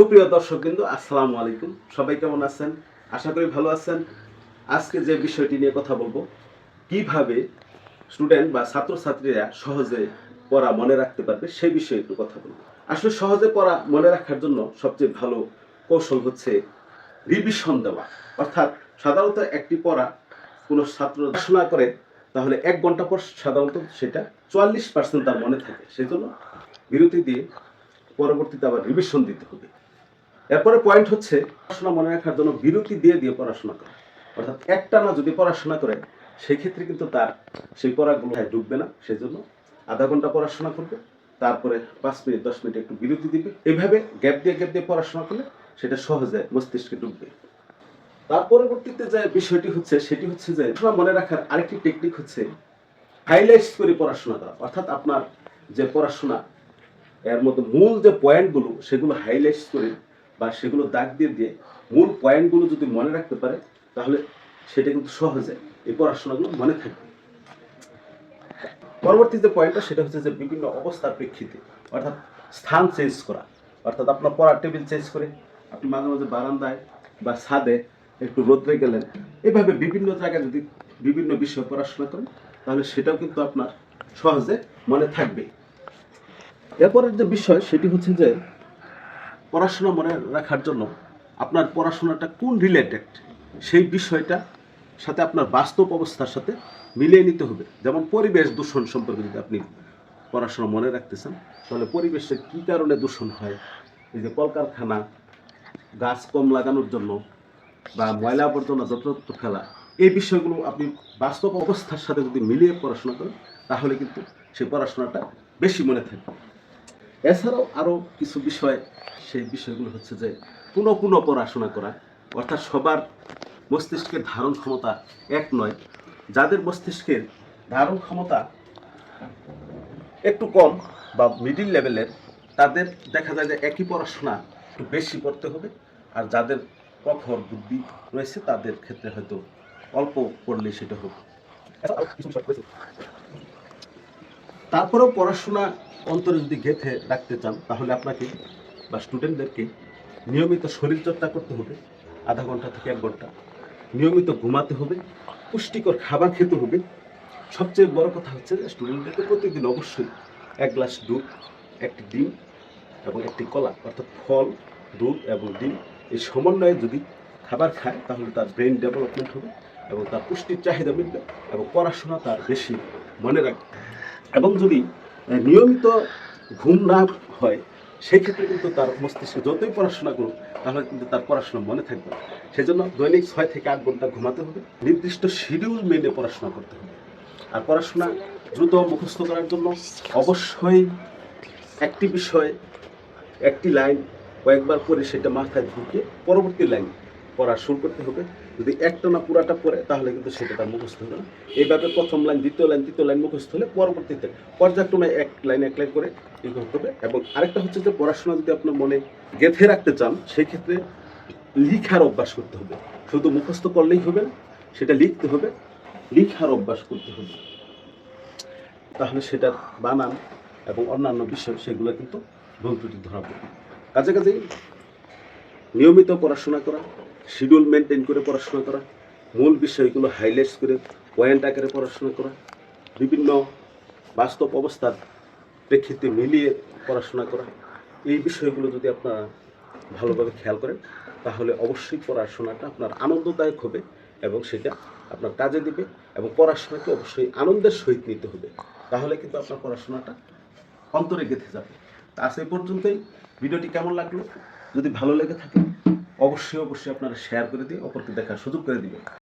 সুপ্রিয় দর্শক কিন্তু আসসালামু আলাইকুম। সবাই কেমন আছেন? আশা করি ভালো আছেন। আজকে যে বিষয়টি নিয়ে কথা বলব, কীভাবে স্টুডেন্ট বা ছাত্রছাত্রীরা সহজে পড়া মনে রাখতে পারবে সেই বিষয়ে একটু কথা বলব। আসলে সহজে পড়া মনে রাখার জন্য সবচেয়ে ভালো কৌশল হচ্ছে রিভিশন দেওয়া। অর্থাৎ সাধারণত একটি পড়া কোনো ছাত্র পড়াশোনা করে, তাহলে এক ঘণ্টা পর সাধারণত সেটা চুয়াল্লিশ পার্সেন্ট তার মনে থাকে। সেই জন্য বিরতি দিয়ে পরবর্তীতে আবার রিভিশন দিতে হবে। এরপরে পয়েন্ট হচ্ছে পড়াশোনা মনে রাখার জন্য বিরতি দিয়ে দিয়ে পড়াশোনা করা। অর্থাৎ একটানা যদি পড়াশোনা করে, সেক্ষেত্রে কিন্তু তার সেই পড়াগুলো ঢুকবে না সেই জন্য আধা ঘণ্টা পড়াশোনা করবে, তারপরে পাঁচ মিনিট, দশ মিনিট একটু বিরতি দিবে। এভাবে গ্যাপ দিয়ে গ্যাপ দিয়ে পড়াশোনা করলে সেটা সহজে মস্তিষ্কে ঢুকবে তার পরবর্তীতে যে বিষয়টি হচ্ছে, সেটি হচ্ছে যে পড়াশোনা মনে রাখার আরেকটি টেকনিক হচ্ছে হাইলাইটস করে পড়াশোনা করা। অর্থাৎ আপনার যে পড়াশোনা, এর মধ্যে মূল যে পয়েন্টগুলো সেগুলো হাইলাইটস করে বা সেগুলো দাগ দিয়ে দিয়ে মূল পয়েন্টগুলো যদি মনে রাখতে পারে, তাহলে সেটা কিন্তু সহজে এই পড়াশোনাগুলো মনে থাকবে। পরবর্তী যে পয়েন্টটা সেটা হচ্ছে যে বিভিন্ন অবস্থার প্রেক্ষিতে, অর্থাৎ স্থান চেঞ্জ করা। অর্থাৎ আপনার পড়ার টেবিল চেঞ্জ করে, আপনি মাঝে মাঝে বারান্দায় বা ছাদে একটু রোদ্রে গেলেন। এভাবে বিভিন্ন জায়গায় যদি বিভিন্ন বিষয় পড়াশোনা করেন, তাহলে সেটাও কিন্তু আপনার সহজে মনে থাকবে। এরপরের যে বিষয়, সেটি হচ্ছে যে পড়াশোনা মনে রাখার জন্য আপনার পড়াশোনাটা কোন রিলেটেড সেই বিষয়টা সাথে আপনার বাস্তব অবস্থার সাথে মিলিয়ে নিতে হবে। যেমন পরিবেশ দূষণ সম্পর্কে যদি আপনি পড়াশোনা মনে রাখতেছেন, তাহলে পরিবেশে কী কারণে দূষণ হয়? এই যে কলকারখানা, গাছ কম লাগানোর জন্য বা ময়লা আবর্জনা যত্রতত্র ফেলা, এই বিষয়গুলো আপনি বাস্তব অবস্থার সাথে যদি মিলিয়ে পড়াশোনা করেন, তাহলে কিন্তু সেই পড়াশোনাটা বেশি মনে থাকবে। এছাড়াও আরও কিছু বিষয়, সেই বিষয়গুলো হচ্ছে যে পুনঃ পুনঃ পড়াশোনা করা, অর্থাৎ সবার মস্তিষ্কের ধারণ ক্ষমতা এক নয়। যাদের মস্তিষ্কের ধারণ ক্ষমতা একটু কম বা মিডিল লেভেলের তাদের দেখা যায় যে একই পড়াশোনা একটু বেশি করতে হবে। আর যাদের প্রখর বুদ্ধি রয়েছে, তাদের ক্ষেত্রে হয়তো অল্প পড়লে সেটা হবে। তারপরেও পড়াশোনা অন্তরে যদি গেঁথে রাখতে চান, তাহলে আপনাকে বা স্টুডেন্টদেরকে নিয়মিত শরীরচর্চা করতে হবে, আধা ঘণ্টা থেকে এক ঘণ্টা। নিয়মিত ঘুমাতে হবে, পুষ্টিকর খাবার খেতে হবে। সবচেয়ে বড় কথা হচ্ছে যে স্টুডেন্টদেরকে প্রতিদিন অবশ্যই এক গ্লাস দুধ, একটি ডিম এবং একটি কলা, অর্থাৎ ফল, দুধ এবং ডিম এই সমন্বয়ে যদি খাবার খায়, তাহলে তার ব্রেন ডেভেলপমেন্ট হবে এবং তার পুষ্টির চাহিদা মিলবে এবং পড়াশোনা তার বেশি মনে রাখবে। এবং যদি নিয়মিত ঘুম না হয়, সেক্ষেত্রে কিন্তু তার মস্তিষ্কে যতই পড়াশোনা করুক, তাহলে কিন্তু তার পড়াশোনা মনে থাকবে না। সেজন্য দৈনিক ছয় থেকে আট ঘণ্টা ঘুমাতে হবে, নির্দিষ্ট শিডিউল মেনে পড়াশোনা করতে হবে আর পড়াশোনা দ্রুত মুখস্থ করার জন্য অবশ্যই একটি বিষয়, একটি লাইন কয়েকবার পরে সেটা মাথায় ঢুকে পরবর্তী লাইন পড়া শুরু করতে হবে। যদি একটা না পুরাটা পড়ে, তাহলে কিন্তু সেটা তার মুখস্থ হবে না। এইভাবে প্রথম লাইন, দ্বিতীয় লাইন, তৃতীয় লাইন মুখস্থ হলে পরবর্তীতে পর্যায়ক্রমে এক লাইন এক লাইন করে করতে হবে। এবং আরেকটা হচ্ছে যে পড়াশোনা যদি আপনার মনে গেঁথে রাখতে চান, সেই ক্ষেত্রে লিখার অভ্যাস করতে হবে। শুধু মুখস্থ করলেই হবে না, সেটা লিখতে হবে। লিখার অভ্যাস করতে হবে। তাহলে সেটার বানান এবং অন্যান্য বিষয়, সেগুলো কিন্তু ভুল ত্রুটি ধরা পড়বে কাজেই নিয়মিত পড়াশোনা করা শিডিউল মেনটেন করে পড়াশোনা করা, মূল বিষয়গুলো হাইলাইটস করে পয়েন্ট আকারে পড়াশোনা করা, বিভিন্ন বাস্তব অবস্থার প্রেক্ষিতে মিলিয়ে পড়াশোনা করা। এই বিষয়গুলো যদি আপনারা ভালোভাবে খেয়াল করেন, তাহলে অবশ্যই পড়াশোনাটা আপনার আনন্দদায়ক হবে এবং সেটা আপনার কাজে দিবে এবং পড়াশোনাকে অবশ্যই আনন্দের সহিত নিতে হবে। তাহলে কিন্তু আপনার পড়াশোনাটা অন্তরে গেঁথে যাবে। আজ এই পর্যন্তই। ভিডিওটি কেমন লাগল? যদি ভালো লেগে থাকে অবশ্যই অবশ্যই আপনারা শেয়ার করে দিয়ে অপরকে দেখার সুযোগ করে দিবেন।